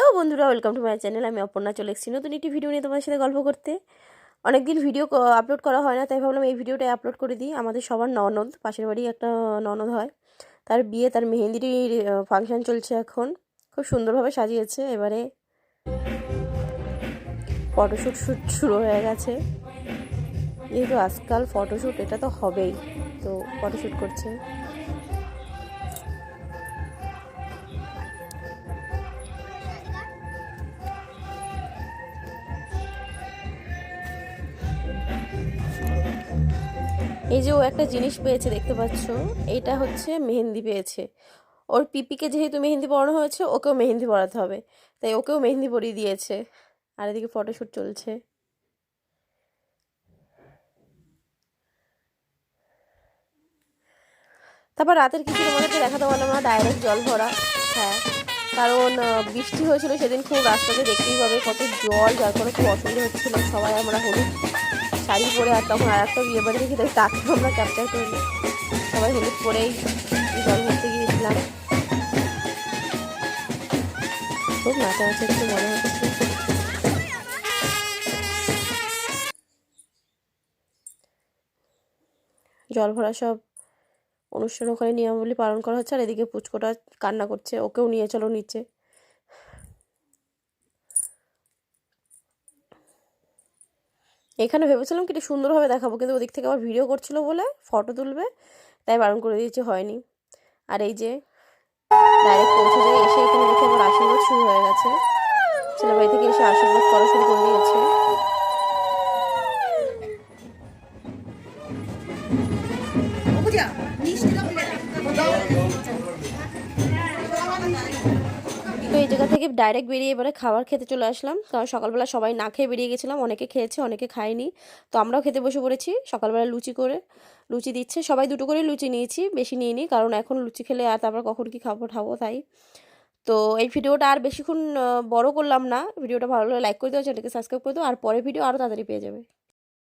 Hello বন্ধুরা welcome to my channel আমি অপর্ণা চলে এসেছি নতুন একটি ভিডিও নিয়ে তোমার সাথে গল্প করতে। অনেকদিন ভিডিও আপলোড করা হয় না, তাই ভাবলাম এই ভিডিওটাই আপলোড করে দিই। আমাদের সবার ননদ, পাশের বাড়ি একটা ননদ হয়। তার বিয়ে, তার মেহেন্দির ফাংশন চলছে এখন। খুব সুন্দরভাবে সাজিয়েছে। এবারে ফটোশ্যুট শ্যুট শুরু হয়ে গেছে। যেহেতু আজকাল ফটোশ্যুট এটা তো হবেই। তো ফটোশ্যুট করছে। এই যে ও একটা জিনিস পেয়েছে, দেখতে পাচ্ছ? এটা হচ্ছে মেহেন্দি পেয়েছে। ওর পিপিকে যেহেতু মেহেন্দি পড়ানো হয়েছে, ওকেও মেহেন্দি পড়াতে হবে। তাই ওকেও মেহেন্দি পরিয়ে দিয়েছে। আর এদিকে ফটোশ্যুট চলছে। তারপর রাতের কিছু তোমাদেরকে দেখাতে পারলাম না ডাইরেক্ট জল ভরা। হ্যাঁ কারণ বৃষ্টি হয়েছিল সেদিন খুব রাস্তাতে দেখতেই পাবে কত জল, যার ফলে খুব অসুবিধা হচ্ছিল। সবাই আমরা হলুদ শাড়ি পরে আর তখন আর একটা বিয়ে বাড়ি দেখি তাকে আমরা ক্যাপচার করি সবাই হলুদ পরেই জল ভরতে গিয়েছিলাম। খুব নাচানাচি একটু মনে হচ্ছে। জল ভরা সব অনুষ্ঠান ওখানে নিয়মাবলী পালন করা হচ্ছে আর এদিকে পুচকোটা কান্না করছে, ওকেও নিয়ে চলো নিচে। এখানে ভেবেছিলাম কি সুন্দরভাবে দেখাবো, কিন্তু ওদিক থেকে আবার ভিডিও করছিল বলে ফটো তুলবে, তাই বারণ করে দিয়েছে হয়নি। আর এই যে ডাইরেক্ট পৌঁছে যায়, এসে এখানে দেখে আমার আশীর্বাদ শুরু হয়ে গেছে। ছেলেবাড়ি থেকে এসে আশীর্বাদ করা শুরু করে দিয়েছে। এই জায়গা থেকে ডাইরেক্ট বেরিয়ে এবারে খাবার খেতে চলে আসলাম। কারণ সকালবেলা সবাই না খেয়ে বেরিয়ে গেছিলাম, অনেকে খেয়েছে, অনেকে খায়নি। তো আমরাও খেতে বসে পড়েছি, সকালবেলা লুচি করে, লুচি দিচ্ছে। সবাই দুটো করে লুচি নিয়েছি, বেশি নিয়ে নিই কারণ এখন লুচি খেলে আর তারপর কখন কি খাব খাব তাই। তো এই ভিডিওটা আর বেশিক্ষণ বড় করলাম না। ভিডিওটা ভালো লাগলে লাইক করে দেওয়া চ্যানেলকে সাবস্ক্রাইব করে দেবো আর পরে ভিডিও আরও তাড়াতাড়ি পেয়ে যাবে।